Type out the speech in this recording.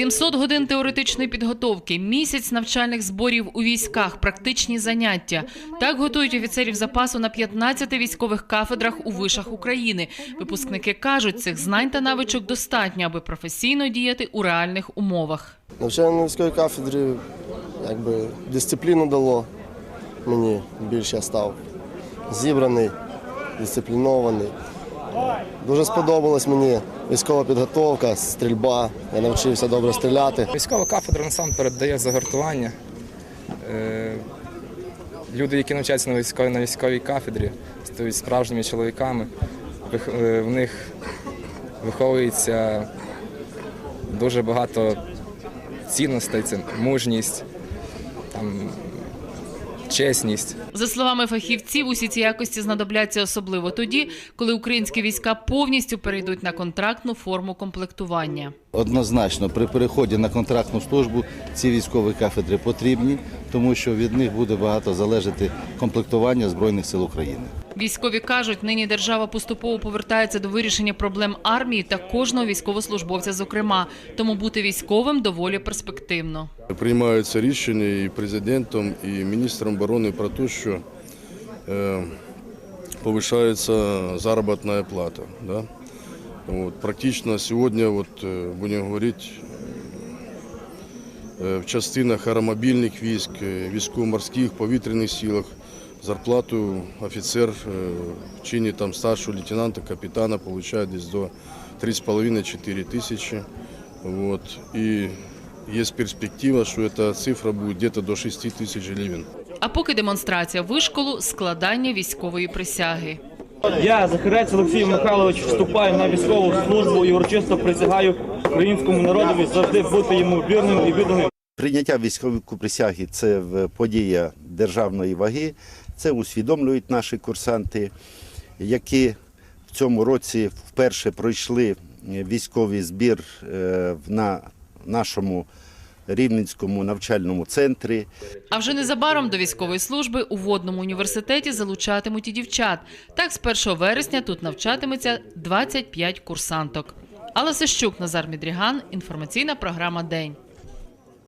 700 годин теоретичної підготовки, місяць навчальних зборів у військах, практичні заняття. Так готують офіцерів запасу на 15 військових кафедрах у вишах України. Випускники кажуть, цих знань та навичок достатньо, аби професійно діяти у реальних умовах. Навчання на військовій кафедрі якби, дисципліну дало мені більш я став зібраний, дисциплінований. Дуже сподобалась мені військова підготовка, стрільба. Я навчився добре стріляти. Військова кафедра насамперед дає загартування. Е, Люди, які навчаються на військовій, на військовій кафедрі, стають справжніми чоловіками. Е, В них виховується дуже багато цінностей, це мужність, там, чесність. За словами фахівців, усі ці якості знадобляться особливо тоді, коли українські війська повністю перейдуть на контрактну форму комплектування. Однозначно, при переході на контрактну службу ці військові кафедри потрібні, тому що від них буде багато залежати комплектування Збройних сил України. Військові кажуть, нині держава поступово повертається до вирішення проблем армії та кожного військовослужбовця, зокрема. Тому бути військовим доволі перспективно. Приймаються рішення і президентом, і міністром оборони про те, що е, повишається заробітна плата. Да? От, практично сьогодні, от, е, будемо говорити, е, в частинах аеромобільних військ, е, військово-морських, повітряних силах зарплату офіцер е, в чині там, старшого лейтенанта, капітана отримує десь до 3,5-4 тисячі. Вот. И есть перспектива, что эта цифра будет где-то до 6 тысяч гривен. А поки демонстрація вишколу складання військової присяги. Я, Захарець Олексій Михайлович, вступаю на військову службу і урочисто присягаю українському народові завжди бути йому вірним і відданим. Прийняття військової присяги це подія державної ваги. Це усвідомлюють наші курсанти, які в цьому році вперше пройшли військовий збір е, на нашому Рівненському навчальному центрі. А вже незабаром до військової служби у водному університеті залучатимуть і дівчат. Так, з 1 вересня тут навчатиметься 25 курсанток. Алла Сищук, Назар Мідріган. Інформаційна програма День.